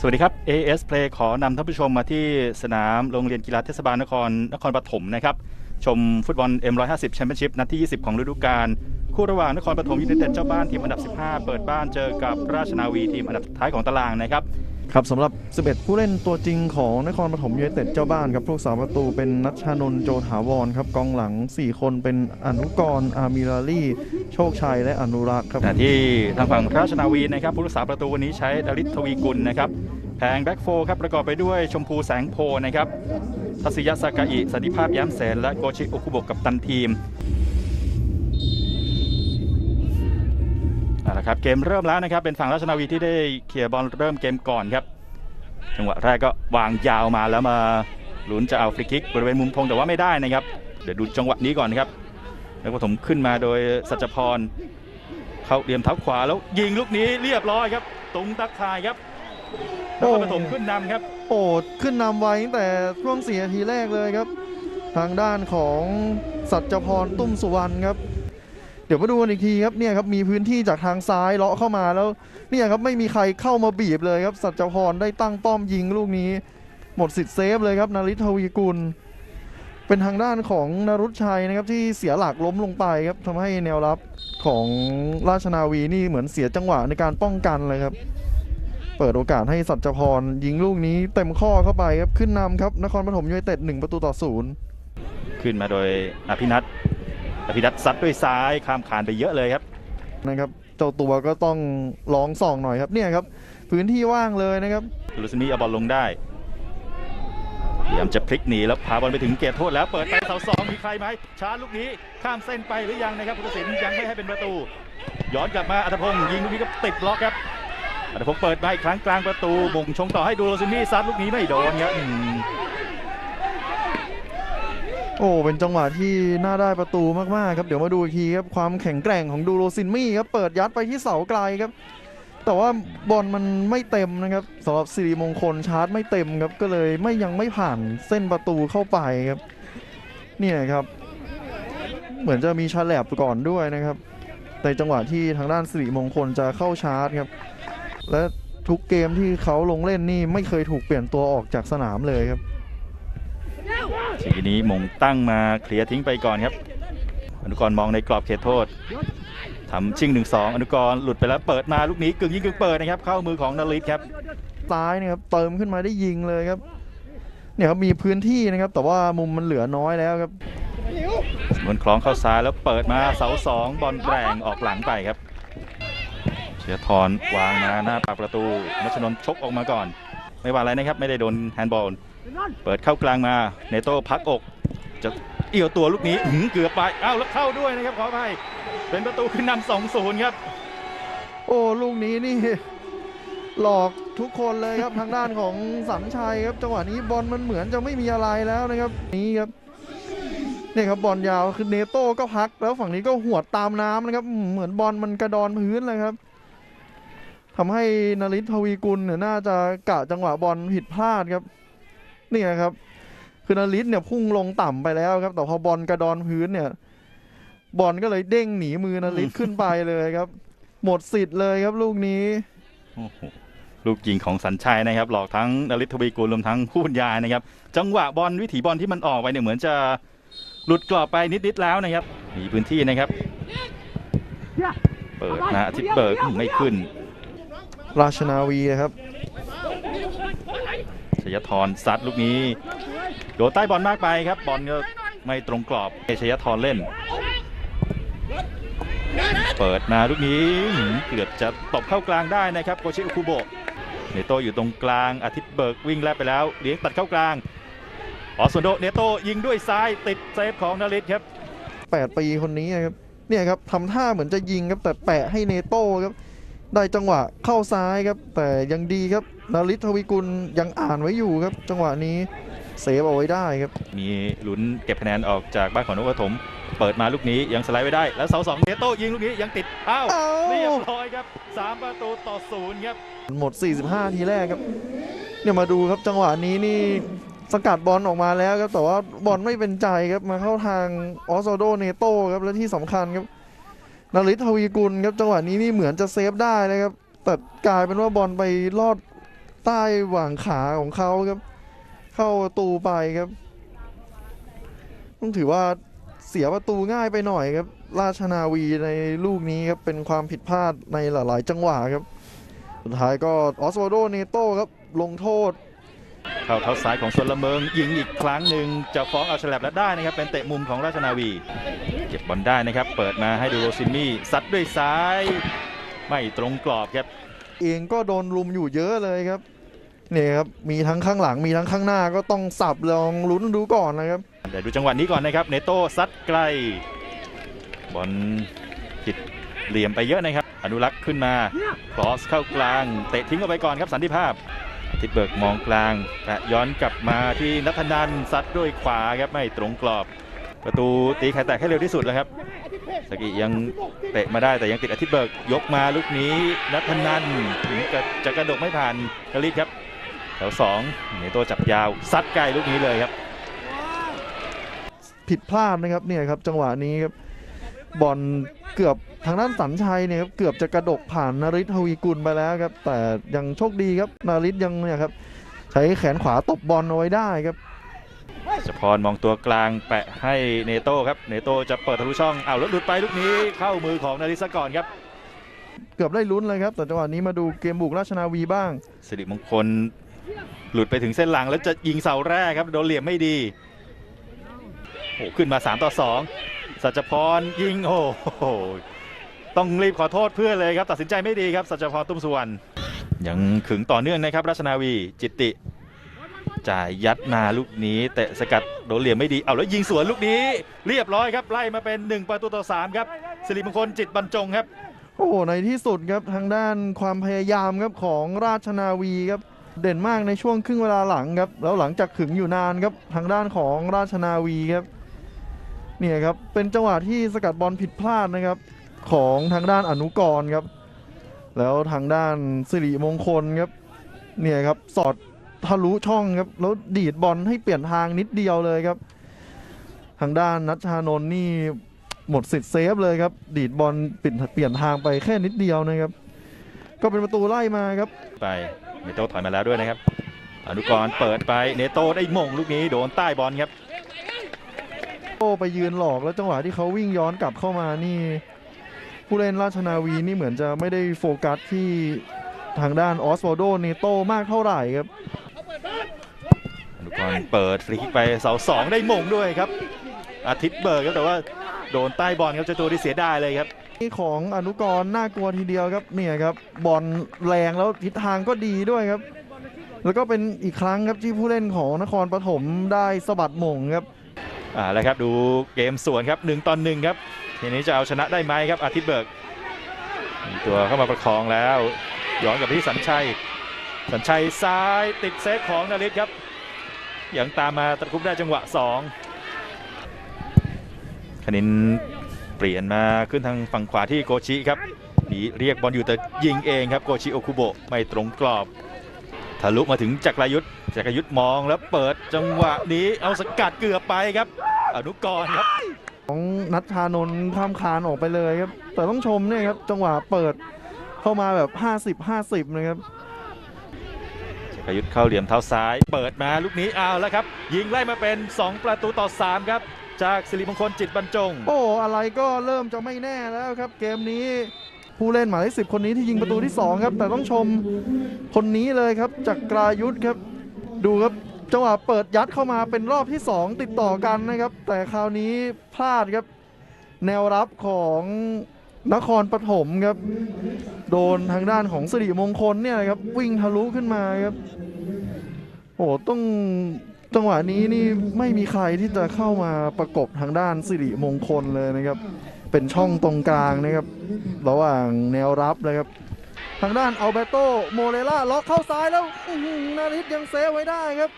สวัสดีครับ AS Play ขอนำท่านผู้ชมมาที่สนามโรงเรียนกีฬาเทศบาลนครนครปฐมนะครับ ชมฟุตบอล M150 แชมเปี้ยนชิพนัดที่ 20 ของฤดูกาลคู่ระหว่างนครปฐมยูไนเต็ดเจ้าบ้านทีมอันดับ 15 เปิดบ้านเจอกับราชนาวีทีมอันดับท้ายของตารางนะครับ ครับสำหรับ 11 ผู้เล่นตัวจริงของนครปฐมยูไนเต็ดเจ้าบ้านครับผู้รักษาประตูเป็นนัชชานนท์โจถาวรครับกองหลัง 4 คนเป็นอนุกร อามิราลีโชคชัยและอนุรักษ์ครับขณะที่ทางฝั่งราชนาวีนะครับ ผู้รักษาประตูวันนี้ใช้ดาริศทวีกุลนะครับแผงแบ็กโฟครับประกอบไปด้วยชมพูแสงโพนะครับทัศยสากาอิสันติภาพย้มแสนและโกชิโอคุบะกับตันทีมเอาละ ครับเกมเริ่มแล้วนะครับเป็นฝั่งราชนาวีที่ได้เคลียร์บอลเริ่มเกมก่อนครับ จังหวะแรกก็วางยาวมาแล้วมาลุ้นจะเอาฟรีคิกบริเวณมุมธงแต่ว่าไม่ได้นะครับ เดี๋ยวดูจังหวะนี้ก่อนครับแล้วปฐมขึ้นมาโดยสัจพรเขาเหลี่ยมเท้าขวาแล้วยิงลูกนี้เรียบร้อยครับตรงตักทายครับนครปฐมขึ้นนำครับ โอ้ขึ้นนำไว้ตั้งแต่ช่วง4นาทีแรกเลยครับ ทางด้านของสัจพรตุ้มสุวรรณครับ เดี๋ยวมาดูกันอีกทีครับเนี่ยครับมีพื้นที่จากทางซ้ายเลาะเข้ามาแล้วเนี่ยครับไม่มีใครเข้ามาบีบเลยครับสัจพรได้ตั้งป้อมยิงลูกนี้ หมดสิทธิ์เซฟเลยครับนาริทวีกุล เป็นทางด้านของนรุชชัยนะครับที่เสียหลักล้มลงไปครับทำให้แนวรับของราชนาวีนี่เหมือนเสียจังหวะในการป้องกันเลยครับ เปิดโอกาสให้สัจพรยิงลูกนี้เต็มข้อเข้าไปครับขึ้นนำครับนครปฐมยูไนเต็ดหนึ่งประตูต่อศูนย์ขึ้นมาโดยอภินัท อภินัทซัดด้วยซ้ายข้ามคานไปเยอะเลยครับนะครับเจ้าตัวก็ต้องร้องส่องหน่อยครับเนี่ยครับพื้นที่ว่างเลยนะครับลูซิมีเอาบอลลงได้พยายามจะพลิกหนีแล้วพาบอลไปถึงเกตโทษแล้วเปิดไปเสาสองมีใครไหมชาร์จลูกนี้ข้ามเส้นไปหรือยังนะครับผู้ตัดสินยังไม่ให้เป็นประตู ย้อนกลับมาอัตพงศ์ยิงลูกนี้ก็ติดบล็อกครับอัตพงศ์เปิดมาอีกครั้งกลางประตูบ่งชงต่อให้ดูโรซิมีซัดลูกนี้ไม่โดนครับอืม โอ้เป็นจังหวะที่น่าได้ประตูมากๆครับเดี๋ยวมาดูอีกทีครับความแข็งแกร่งของดูโรซินมี่ครับเปิดยัดไปที่เสาไกลครับ แต่ว่าบอลมันไม่เต็มนะครับสำหรับสิริมงคลชาร์จไม่เต็มครับก็เลยไม่ยังไม่ผ่านเส้นประตูเข้าไปครับเนี่ยครับ เหมือนจะมีฉลับก่อนด้วยนะครับในจังหวะที่ทางด้านสิริมงคลจะเข้าชาร์จครับ และทุกเกมที่เขาลงเล่นนี่ไม่เคยถูกเปลี่ยนตัวออกจากสนามเลยครับ ทีนี้มงตั้งมาเคลียร์ทิ้งไปก่อนครับ อนุกรมองในกรอบเขตโทษทำชิงหนึ่งสองอนุกรหลุดไปแล้วเปิดมาลูกนี้กึ่งยิงกึ่งเปิดนะครับ เข้ามือของนริศครับซ้ายเนี่ยครับเติมขึ้นมาได้ยิงเลยครับเนี่ยครับมีพื้นที่นะครับ แต่ว่ามุมมันเหลือน้อยแล้วครับสมวนคล้องเข้าซ้ายแล้วเปิดมาเสาสองบอลแรงออกหลังไปครับเชียร์ทรวางมาหน้าปากประตูนัชนนท์ชกออกมาก่อน ไม่ว่าอะไรนะครับ ไม่ได้โดนแฮนด์บอล เปิดเข้ากลางมาเนโต้พักอก จะเอี่ยวตัวลูกนี้เกือบไปอ้าวแล้วเข้าด้วยนะครับขออภัยเป็นประตูขึ้นนำสองศูนย์ครับ โอ้ลูกนี้นี่ หลอกทุกคนเลยครับ ทางด้านของสัญชัยครับจังหวะนี้บอลมันเหมือนจะไม่มีอะไรแล้วนะครับ นี่ครับนี่ครับบอลยาวคือเนโต้ก็พัก แล้วฝั่งนี้ก็หวดตามน้ำนะครับ เหมือนบอลมันกระดอนพื้นเลยครับทำให้นริศทวีกุลเนี่ยน่าจะกะจังหวะบอลผิดพลาดครับ เนี่ยครับ คือนริศเนี่ยพุ่งลงต่ำไปแล้วครับ แต่พอบอลกระดอนพื้นเนี่ย บอลก็เลยเด้งหนีมือนริศขึ้นไปเลยครับ หมดสิทธิ์เลยครับลูกนี้โอ้โหลูกยิงของสัญชัยนะครับ หลอกทั้งนริศทวีกุลรวมทั้งผู้บรรยายนะครับ จังหวะบอลวิถีบอลที่มันออกไปเนี่ยเหมือนจะหลุดกรอบไปนิดๆแล้วนะครับมีพื้นที่นะครับ เปิดมาอาทิตย์เบิกไม่ขึ้น ราชนาวีนะครับ ชยธรซัดลูกนี้โดนใต้บอลมากไปครับ บอลก็ไม่ตรงกรอบให้ชยธรเล่น เปิดมาลูกนี้เกือบจะตบเข้ากลางได้นะครับโกชิอุคุโบะเนโตอยู่ตรงกลางอาทิตย์เบิกวิ่งแลบไปแล้วเลี้ยงตัดเข้ากลางออสโซนโดเนโตยิงด้วยซ้ายติดเซฟของนาริสครับ 8 ปีคนนี้ครับเนี่ยครับทำท่าเหมือนจะยิงครับแต่แปะให้เนโต้ครับ ได้จังหวะเข้าซ้ายครับ แต่ยังดีครับนาริศทวิกุลยังอ่านไว้อยู่ครับ จังหวะนี้เซฟเอาไว้ได้ครับ มีลุ้นเก็บคะแนนออกจากบ้านของนกปฐมเปิดมาลูกนี้ยังสไลด์ไว้ได้ แล้วเสาสองเนโตยิงลูกนี้ยังติดอ้าวเอ้าเรียบร้อยครับสามประตูต่อศูนย์ครับหมด 45 ทีแรกครับ เนี่ยมาดูครับจังหวะนี้นี่สกัดบอลออกมาแล้วครับแต่ว่าบอลไม่เป็นใจครับมาเข้าทางออสโซโดเนโต้ครับและที่สำคัญครับ นาริศทวีกุลครับจังหวะนี้นี่เหมือนจะเซฟได้นะครับ แต่กลายเป็นว่าบอลไปลอดใต้หว่างขาของเขาครับ เข้าประตูไปครับต้องถือว่าเสียประตูง่ายไปหน่อยครับ ราชนาวีในลูกนี้ครับเป็นความผิดพลาดในหลาย ๆ จังหวะครับ สุดท้ายก็ออสวาโดเนโต้ครับลงโทษ เข้าเท้าซ้ายของส่วนละเมิง ยิงอีกครั้งหนึ่งจะฟ้องเอาฉลับและได้นะครับ เป็นเตะมุมของราชนาวี เก็บบอลได้นะครับ เปิดมาให้ดูโรซินมี่ซัดด้วยซ้าย ไม่ตรงกรอบครับ เองก็โดนลุมอยู่เยอะเลยครับเนี่ยครับมีทั้งข้างหลังมีทั้งข้างหน้าก็ต้องสับลองลุ้นดูก่อนนะครับแต่ดูจังหวะนี้ก่อนนะครับเนโต้ซัดไกลบอลผิดเหลี่ยมไปเยอะนะครับ อนุรักษ์ขึ้นมาครอสเข้ากลาง เตะทิ้งออกไปก่อนครับสันติภาพ ทิดเบิกมองกลางและย้อนกลับมาที่นัทนันซัดด้วยขวาครับไม่ตรงกรอบ ประตูตีไข่แตกให้เร็วที่สุดแล้วครับสกิยังเตะมาได้แต่ยังติดอาทิตย์เบิกยกมาลูกนี้นัทนันถึงกับจะกระดกไม่ผ่านกลิศครับแถวสองเนโต้จับยาวซัดไกลลูกนี้เลยครับ ผิดพลาดนะครับเนี่ยครับจังหวะนี้ครับบอล เกือบทางด้านสัญชัยเนี่ยครับเกือบจะกระดกผ่านนาริศทวีกุลไปแล้วครับ แต่ยังโชคดีครับนาริศยังเนี่ยครับใช้แขนขวาตบบอลเอาไว้ได้ครับสพรมองตัวกลางแปะให้เนโต้ครับเนโต้จะเปิดทะลุช่องเอาวแล้วหลุดไปลูกนี้เข้ามือของนาริสก่อนครับ เกือบได้ลุ้นเลยครับ แต่จังหวะนี้มาดูเกมบุกราชนาวีบ้าง สิริมงคลหลุดไปถึงเส้นหลังแล้วจะยิงเสาแรกครับโดนเหลี่ยมไม่ดีโอ้ขึ้นมา 3 ต่อ 2 สัจพรยิงโอ้โหต้องรีบขอโทษเพื่อนเลยครับ ตัดสินใจไม่ดีครับสัจพรตุ้มสุวรรณยังขึงต่อเนื่องนะครับ ราชนาวีจิตติจ่ายยัดมาลูกนี้เตะสกัดโดนเหลี่ยมไม่ดีเอาแล้วยิงสวนลูกนี้ เรียบร้อยครับไล่มาเป็น 1 ประตูต่อ 3 ครับสิริมงคลจิตบรรจงครับ โอ้โหในที่สุดครับทางด้านความพยายามครับของราชนาวีครับเด่นมากในช่วงครึ่งเวลาหลังครับแล้วหลังจากขึงอยู่นานครับทางด้านของราชนาวีครับ เนี่ยครับเป็นจังหวะที่สกัดบอลผิดพลาดนะครับของทางด้านอนุกรครับ แล้วทางด้านสิริมงคลครับเนี่ยครับสอดทะลุช่องครับแล้วดีดบอลให้เปลี่ยนทางนิดเดียวเลยครับ ทางด้านนัชชานนท์นี่หมดสิทธิ์เซฟเลยครับ ดีดบอลปลี่ยนเปลี่ยนทางไปแค่นิดเดียวนะครับ ก็เป็นประตูไล่มาครับไปเนโต้ถอยมาแล้วด้วยนะครับ อนุกรเปิดไปเนโต้ได้มงลูกนี้โดนใต้บอลครับ โต้ไปยืนหลอกแล้วจังหวะที่เขาวิ่งย้อนกลับเข้ามานี่ ผู้เล่นราชนาวีนี่เหมือนจะไม่ได้โฟกัสที่ทางด้านออสวาโดเนโตมากเท่าไหร่ครับอนุกรณ์เปิดฟรีคิกไปเสาสองได้มงด้วยครับ อาทิตย์เบิร์กครับแต่ว่าโดนใต้บอลครับเจ้าตัวที่เสียดายเลยครับนี่ของอนุกรณ์น่ากลัวทีเดียวครับเนี่ยครับบอลแรงแล้วทิศทางก็ดีด้วยครับ แล้วก็เป็นอีกครั้งครับที่ผู้เล่นของนครปฐมได้สะบัดหม่งครับ อ่าแล้วครับดูเกมสวนครับ1ต่อ1ครับทีนี้จะเอาชนะได้ไหมครับอาทิตย์เบิกตัวเข้ามาประคองแล้วย้อนกลับที่สัญชัย สัญชัยซ้ายติดเซฟของนาริศครับยังตามมาตะคุบได้จังหวะ2คณินเปลี่ยนมาขึ้นทางฝั่งขวาที่โกชิครับหนีเรียกบอลอยู่แต่ยิงเองครับโกชิโอคุโบะไม่ตรงกรอบ ทะลุมาถึงจักรายุทธจักรายุทธมองแล้วเปิดจังหวะนี้เอาสกัดเกือบไปครับ อนุกรณ์ครับของนัทชานนท์ข้ามคานออกไปเลยครับ แต่ต้องชมเนี่ยครับจังหวะเปิดเข้ามาแบบ 50 50 นะครับจักรยุทธเข้าเหลี่ยมเท้าซ้าย เปิดมาลูกนี้เอาแล้วครับ ยิงไล่มาเป็น 2 ประตูต่อ 3 ครับ จากสิริมงคลจิตบรรจง โอ้อะไรก็เริ่มจะไม่แน่แล้วครับ เกมนี้ ผู้เล่นหมายเลขสิบคนนี้ที่ยิงประตูที่ 2 ครับ แต่ต้องชมคนนี้เลยครับจากกรายุทธครับ ดูครับจังหวะเปิดยัดเข้ามาเป็นรอบที่ 2 ติดต่อกันนะครับ แต่คราวนี้พลาดครับ แนวรับของนครปฐมครับ โดนทางด้านของสิริมงคลเนี่ยนะครับวิ่งทะลุขึ้นมาครับโอ้ต้องจังหวะนี้นี่ไม่มีใครที่จะเข้ามาประกบทางด้านสิริมงคลเลยนะครับ เป็นช่องตรงกลางนะครับ ระหว่างแนวรับนะครับ ทางด้านอัลเบโตโมเรล่าล็อกเข้าซ้ายแล้วนาริสยังเซฟไว้ได้ครับ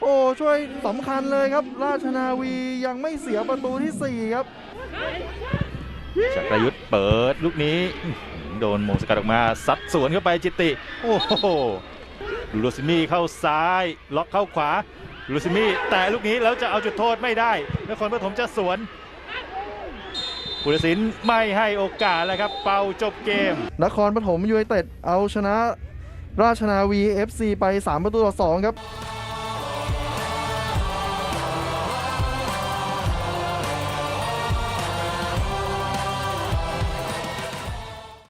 โอ้ช่วยสำคัญเลยครับ ราชนาวียังไม่เสียประตูที่ 4 ครับจักรยุทธ์เปิดลูกนี้ โดนโมงสกัดออกมาซัดสวนเข้าไปจิตติ โอ้โหลูโรซิมี่เข้าซ้าย ล็อกเข้าขวาลูซิมี่แต่ลูกนี้แล้วจะเอาจุดโทษไม่ได้นครปฐมจะสวน ปุรศินไม่ให้โอกาสแล้วครับ เป่าจบเกม นครปฐมยูไนเต็ดเอาชนะราชนาวี FC ไป 3 ประตูต่อ 2 ครับ